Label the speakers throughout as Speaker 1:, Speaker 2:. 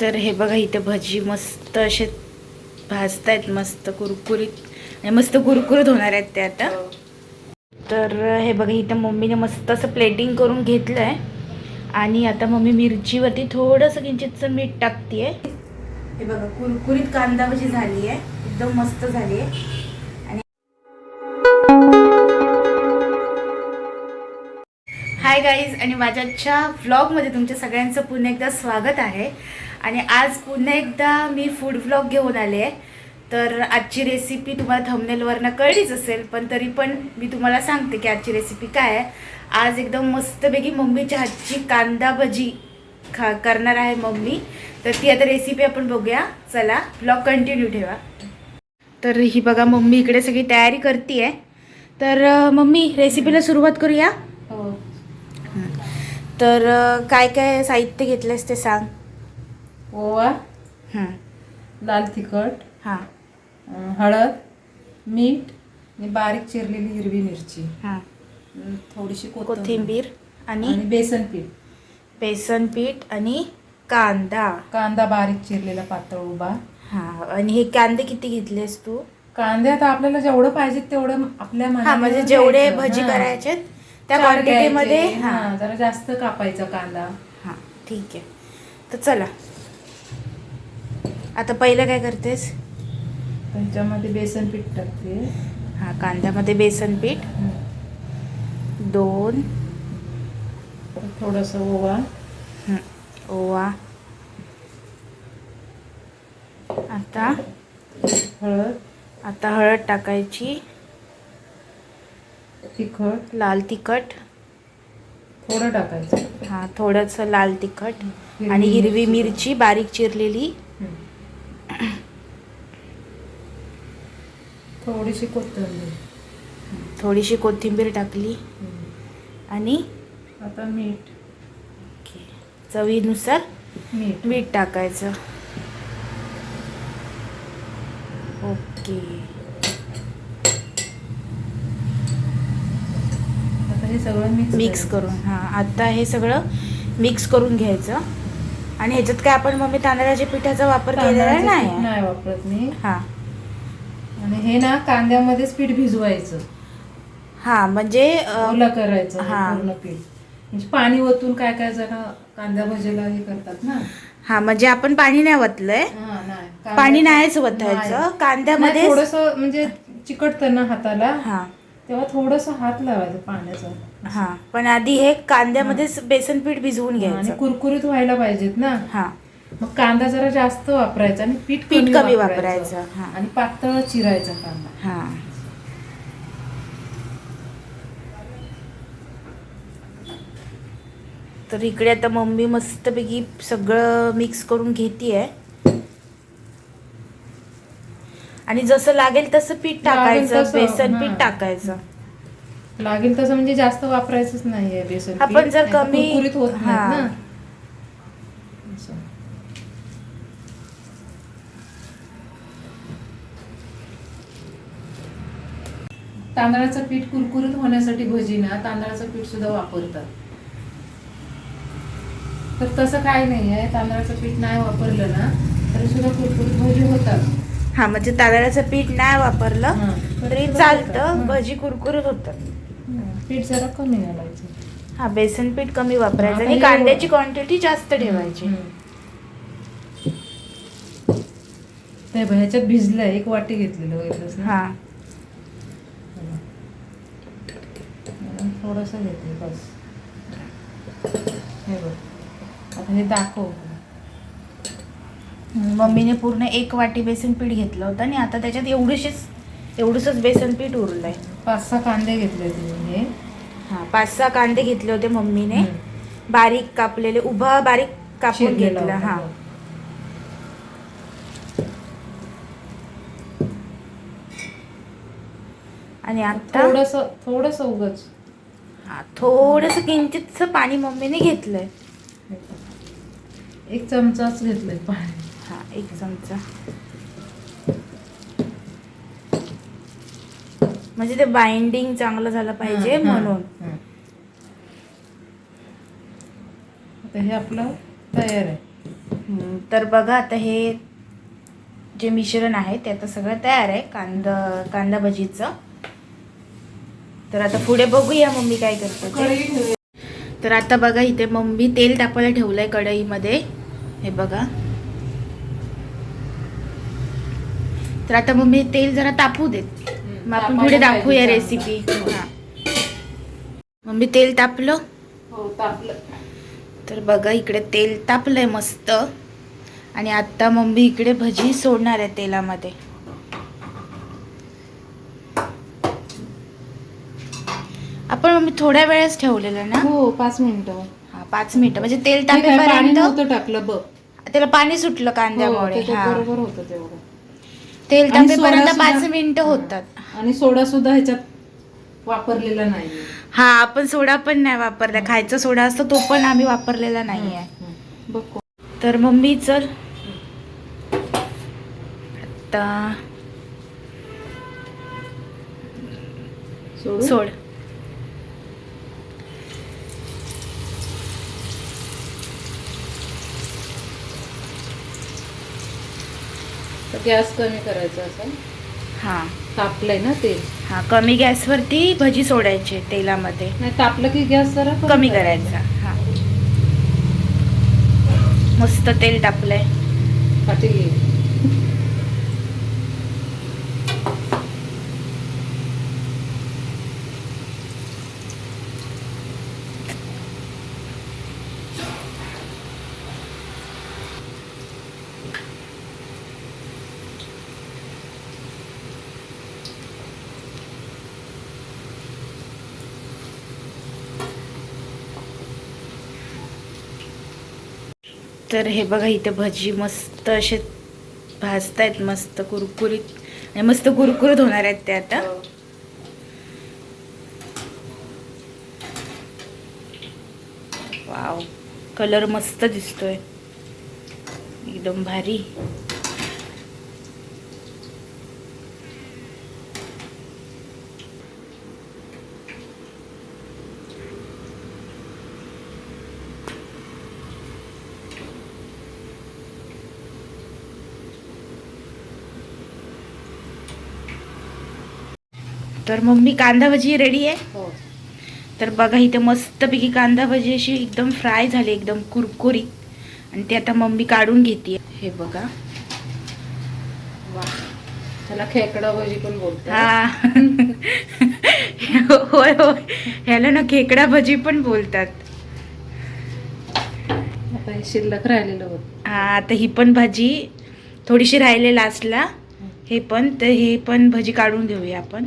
Speaker 1: तर हे बघा इथे भजी मस्त असे भाजतायत मस्त कुरकुरीत आणि मस्त कुरकुरीत होणार आहेत ते आता. तर हे बघा इथं मम्मीने मस्त असं प्लेटिंग करून घेतलं आहे आणि आता मम्मी मिरचीवरती थोडंसं किंचितचं मीठ टाकते हे बघा कुरकुरीत कांदा भजी झाली आहे एकदम मस्त झाली आहे हाय गाईज आणि माझ्याच्या व्लॉगमध्ये तुमच्या सगळ्यांचं पुन्हा एकदा स्वागत आहे. आणि आज पुन्हा एकदा मी फूड व्लॉग घेऊन आले. आहे तर आजची रेसिपी तुम्हाला थंबनेलवरनं कळलीच असेल पण तरी पण मी तुम्हाला सांगते की आजची रेसिपी काय आहे. आज एकदम मस्तपैकी मम्मीच्या हातची कांदा भजी खा करणार आहे मम्मी. तर ती आता रेसिपी आपण बघूया. चला ब्लॉग कंटिन्यू ठेवा. तर ही बघा मम्मी इकडे सगळी तयारी करते आहे तर मम्मी रेसिपीला सुरुवात करूया.
Speaker 2: हो.
Speaker 1: तर काय काय साहित्य घेतलंस ते सांग.
Speaker 2: ओवा
Speaker 1: हं,
Speaker 2: लाल तिखट
Speaker 1: हां.
Speaker 2: हळद मीठ आणि बारीक चिरलेली हिरवी मिरची.
Speaker 1: हां.
Speaker 2: थोडीशी
Speaker 1: कोथिंबीर आणि
Speaker 2: बेसन पीठ.
Speaker 1: बेसन पीठ आणि कांदा.
Speaker 2: कांदा बारीक चिरलेला पातळ उभा.
Speaker 1: हां आणि हे कांदे किती घेतलेस तू?
Speaker 2: कांदे आता आपल्याला जेवढं पाहिजे तेवढं आपल्या
Speaker 1: म्हणजे जेवढे. भजी. करायचे त्या क्वांटिटीमध्ये हां,
Speaker 2: जरा जास्त कापायचा कांदा.
Speaker 1: हां ठीक आहे. तर चला. आता पहिलं काय करतेस?
Speaker 2: त्याच्यामध्ये बेसन पीठ टाकते.
Speaker 1: हां कांद्यामध्ये बेसन पीठ. दोन.
Speaker 2: थोडस ओवा.
Speaker 1: ओवा. आता?
Speaker 2: हळद.
Speaker 1: आता हळद टाकायची.
Speaker 2: तिखट.
Speaker 1: लाल तिखट.
Speaker 2: थोडं टाकायचं.
Speaker 1: हां थोडंसं लाल तिखट. आणि हिरवी.
Speaker 2: मिरची
Speaker 1: बारीक चिरलेली.
Speaker 2: थोडीशी कोथिंबीर.
Speaker 1: थोडीशी कोथिंबीर टाकली. आणि?
Speaker 2: आता मीठ.
Speaker 1: ओके, चवीनुसार
Speaker 2: मीठ.
Speaker 1: मीठ टाकायचं. ओके.
Speaker 2: आता हे सगळं मिक्स
Speaker 1: मिक्स करून. हां आता हे सगळं मिक्स करून घ्यायचं. आणि ह्याच्यात काय आपण मम्मी तांदळाच्या पिठाचा वापर केलेला. नाही
Speaker 2: वापरत मी.
Speaker 1: हां.
Speaker 2: आणि हे ना कांद्यामध्येच पीठ भिजवायचं.
Speaker 1: हां म्हणजे
Speaker 2: ओलं करायचं
Speaker 1: हा.
Speaker 2: पूर्ण पीठ. म्हणजे पाणी ओतून काय काय जण कांद्या भजीला हे करतात ना.
Speaker 1: हां म्हणजे आपण पाणी नाही वतलंय
Speaker 2: हा, नाही.
Speaker 1: पाणी नाहीच वतायचं
Speaker 2: नाही.
Speaker 1: कांद्यामध्ये
Speaker 2: थोडस म्हणजे चिकटतं ना हाताला.
Speaker 1: हां.
Speaker 2: तेव्हा थोडस हात लावायचं पाण्याचा.
Speaker 1: हां पण आधी हे कांद्यामध्येच बेसन पीठ भिजवून
Speaker 2: आणि
Speaker 1: घ्यायचं.
Speaker 2: कुरकुरीत व्हायला पाहिजेत ना.
Speaker 1: हां.
Speaker 2: मग कांदा जरा जास्त वापरायचा आणि पीठ
Speaker 1: पीठ कमी वापरायचं, हा.
Speaker 2: आणि पातळ चिरायचा कांदा
Speaker 1: हां तर इकडे आता मम्मी मस्तपैकी सगळं मिक्स करून घेते आणि जसं लागेल तसं पीठ
Speaker 2: लागेल
Speaker 1: टाकायचं
Speaker 2: तसं,
Speaker 1: बेसन
Speaker 2: हां.
Speaker 1: पीठ टाकायचं
Speaker 2: लागेल तसं म्हणजे जास्त वापरायचंच नाहीये बेसन
Speaker 1: आपण
Speaker 2: पीठ,
Speaker 1: जर कमी-
Speaker 2: कुरकुरीत होत
Speaker 1: हा.
Speaker 2: ना असं. तांदळाचं पीठ कुरकुरीत होण्यासाठी भजी ना तांदळाचं पीठ सुद्धा वापरतात. तर तसं काय नाही आहे. तांदळाचं पीठ नाही वापरलं ना तरी सुद्धा कुरकुरीत भजी होतात.
Speaker 1: हा म्हणजे तांदळाचं पीठ नाही वापरलं. तरी. चालतं. भजी कुरकुरीत होतात.
Speaker 2: पीठ जरा कमी घालायचं.
Speaker 1: हा बेसन पीठ कमी वापरायचं आणि कांद्याची क्वांटिटी जास्त ठेवायची.
Speaker 2: ह्याच्यात भिजलंय एक वाटी घेतलेलं
Speaker 1: हा.
Speaker 2: थोडस घेतलं बस. हे बघ. आता हे दाखव.
Speaker 1: मम्मीने पूर्ण एक वाटी बेसन पीठ घेतलं होतं आणि आता त्याच्यात एवढीशीच एवढंच बेसन पीठ उरलंय.
Speaker 2: पाच सहा कांदे घेतले तुम्ही हे
Speaker 1: हा पाच सहा कांदे घेतले होते मम्मीने. बारीक कापलेले उभा बारीक कापून घेतला
Speaker 2: होता.
Speaker 1: हा. आणि आता?
Speaker 2: थोडस थोडस उगच.
Speaker 1: थोडस किंचितच पाणी मम्मीने घेतलंय.
Speaker 2: एक चमचाच घेतलंय पाणी.
Speaker 1: हा एक चमचा. म्हणजे ते बाइंडिंग चांगलं झालं पाहिजे
Speaker 2: हं, हं,
Speaker 1: म्हणून.
Speaker 2: हं. आता हे आपलं तयार आहे.
Speaker 1: हम्म, तर बघा आता हे जे मिश्रण आहे ते आता सगळं तयार आहे कांदा कांदा भजीचं. तर आता पुढे बघूया मम्मी काय करते. तर आता बघा इथे मम्मी तेल तापायला ठेवलंय कढईमध्ये. हे बघा. तर आता मम्मी तेल जरा तापू देत. मग आपण पुढे दाखवूया रेसिपी. हा. मम्मी तेल तापलं?
Speaker 2: हो तापलं.
Speaker 1: तर बघा इकडे तेल तापलंय मस्त. आणि आता मम्मी इकडे भजी सोडणार आहे तेलामध्ये. आपण मम्मी थोड्या वेळच ठेवलेलं ना?
Speaker 2: हो पाच मिनिटं.
Speaker 1: हा पाच मिनिटं. म्हणजे तेल
Speaker 2: हे काय, पाणी
Speaker 1: तापेपर्यंत
Speaker 2: नव्हतं टाकलं बघ.
Speaker 1: त्याला पाणी सुटलं
Speaker 2: हो,
Speaker 1: कांद्यामुळे
Speaker 2: त्याच्यात
Speaker 1: हा.
Speaker 2: बरोबर होतं तेवढं.
Speaker 1: तेल
Speaker 2: आणि सोडा
Speaker 1: पाच
Speaker 2: सुद्धा-
Speaker 1: मिनिटं. होतात.
Speaker 2: आणि सोडा सुद्धा ह्याच्यात वापरलेला नाही
Speaker 1: हा आपण सोडा पण नाही वापरला. खायचा सोडा असतो तो पण आम्ही वापरलेला नाहीये.
Speaker 2: हम्म. बघ. को-
Speaker 1: तर मम्मी चल. आता
Speaker 2: सोडू?
Speaker 1: सोड.
Speaker 2: गॅस कमी करायचा असं
Speaker 1: हा.
Speaker 2: तापलंय ना तेल.
Speaker 1: हा कमी गॅसवरती भजी सोडायचे तेलामध्ये.
Speaker 2: नाही तापलं की गॅस जरा
Speaker 1: कमी करायचा. हा. मस्त तेल टाकलंय
Speaker 2: पाटील.
Speaker 1: तर हे बघा इथं भजी मस्त असे भाजतायत मस्त कुरकुरीत आणि मस्त कुरकुरीत होणार आहेत ते आता. वाव कलर मस्त दिसतोय. एकदम भारी. तर मम्मी कांदा भजी रेडी आहे.
Speaker 2: हो.
Speaker 1: तर बघा इथे मस्तपैकी कांदा भजी अशी एकदम फ्राय झाली एकदम कुरकुरीत. आणि ते आता मम्मी काढून घेते हे बघा.
Speaker 2: वा त्याला खेकडा भजी पण बोलतात.
Speaker 1: हा. होय होय. ह्याला ना खेकडा भजी पण बोलतात.
Speaker 2: शिल्लक राहिलेलं होत
Speaker 1: हा आता ही पण भाजी थोडीशी राहिले लास्टला हे पण तर हे पण भजी काढून घेऊया आपण.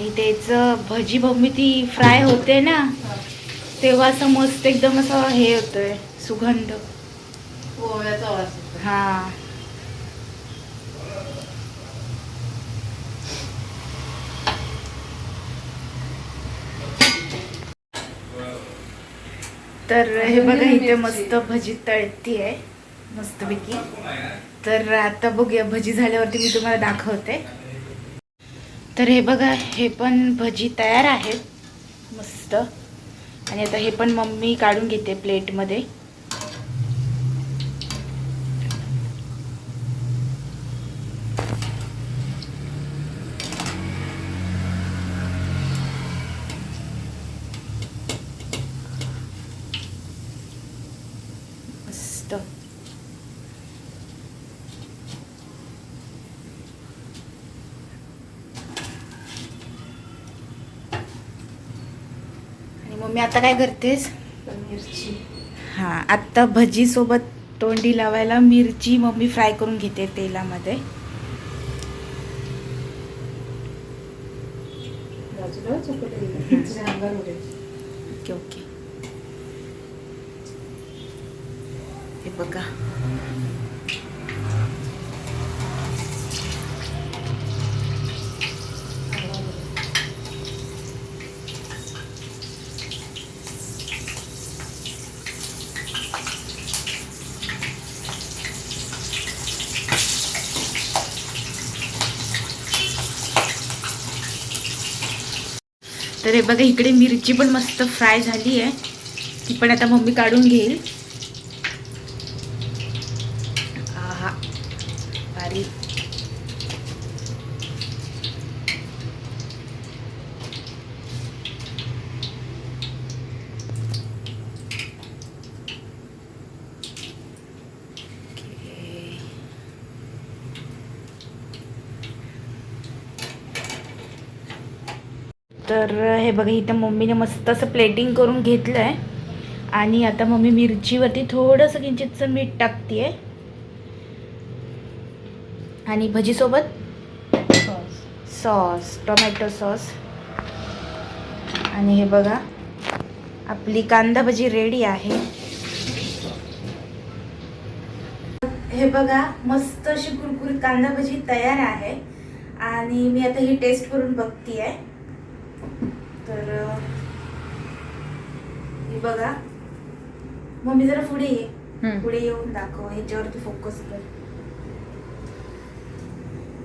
Speaker 1: आणि त्याचं भजी मम्मी ती फ्राय होते ना तेव्हा असं मस्त एकदम असं हे होतंय सुगंध. हा. तर हे बघा इथे मस्त भजी तळती आहे मस्तपैकी. तर आता बघूया भजी झाल्यावरती मी तुम्हाला दाखवते. तर हे बघा हे पण भजी तयार आहेत. मस्त. आणि आता हे पण मम्मी काढून घेते प्लेटमध्ये मस्त मम्मी आता काय करतेस?
Speaker 2: मिरची.
Speaker 1: हां आत्ता भजीसोबत तोंडी लावायला मिरची मम्मी फ्राय करून घेते तेलामध्ये.
Speaker 2: उडेल
Speaker 1: ओके ओके. हे बघा. तर हे बघा इकडे मिरची पण मस्त फ्राय झाली आहे. ती पण आता मम्मी काढून घेईल आहा भारी ओके. तर हे बघा इथं मम्मीने मस्त असं प्लेटिंग करून घेतलं आहे आणि आता मम्मी मिरचीवरती थोडंसं किंचितचं मीठ टाकते आणि भजीसोबत?
Speaker 2: सॉस.
Speaker 1: Sauce tomato sauce. आणि हे बघा आपली कांदा भजी रेडी आहे. हे बघा मस्त अशी कुरकुरीत कांदा भजी तयार आहे. आणि मी आता ही टेस्ट करून बघती आहे तर ही बघा. मम्मी जरा पुढे ये. पुढे येऊन दाखव. ह्याच्यावरती फोकस कर.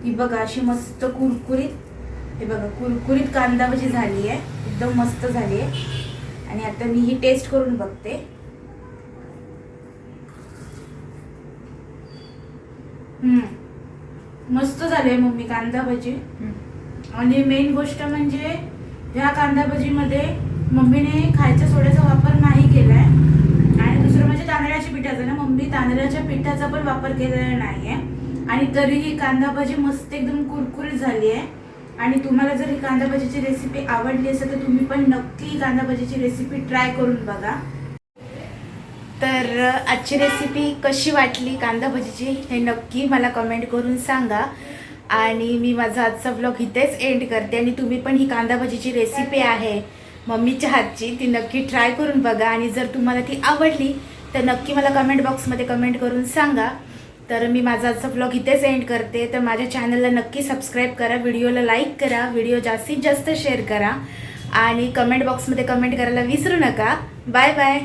Speaker 1: ही बघा अशी मस्त कुरकुरीत हे बघा कुरकुरीत कांदा भजी झाली आहे. एकदम मस्त झाली आहे. आणि आता मी ही टेस्ट करून बघते. हम्म. मस्त झाली आहे मम्मी कांदा भजी. आणि मेन गोष्ट म्हणजे ह्या कांदा भजीमध्ये मम्मीने खायच्या सोड्याचा वापर नाही केला आहे आणि दुसरं म्हणजे तांदळाच्या पिठाचा. ना मम्मी तांदळाच्या पिठाचा पण वापर केलेला नाही आहे आणि तरीही कांदा भजी मस्त एकदम कुरकुरीत झाली आहे आणि तुम्हाला जर ही कांदा भजीची रेसिपी आवडली असेल तर तुम्ही पण नक्की ही कांदा भजीची रेसिपी ट्राय करून बघा. तर आजची रेसिपी कशी वाटली कांदा भजीची हे नक्की मला कमेंट करून सांगा. आणि मी माझा आजचा ब्लॉग इथेच एंड करते आणि तुम्ही पण ही कांदा भजीची रेसिपी आहे. मम्मीच्या हातची ती नक्की ट्राय करून बघा आणि जर तुम्हाला ती आवडली तर नक्की मला कमेंट बॉक्समध्ये कमेंट करून सांगा. तर मी माझा आजचा ब्लॉग इथेच एंड करते. तर माझ्या चॅनलला नक्की सबस्क्राईब करा व्हिडिओला लाईक करा व्हिडिओ जास्तीत जास्त शेअर करा. आणि कमेंट बॉक्समध्ये कमेंट करायला विसरू नका. Bye bye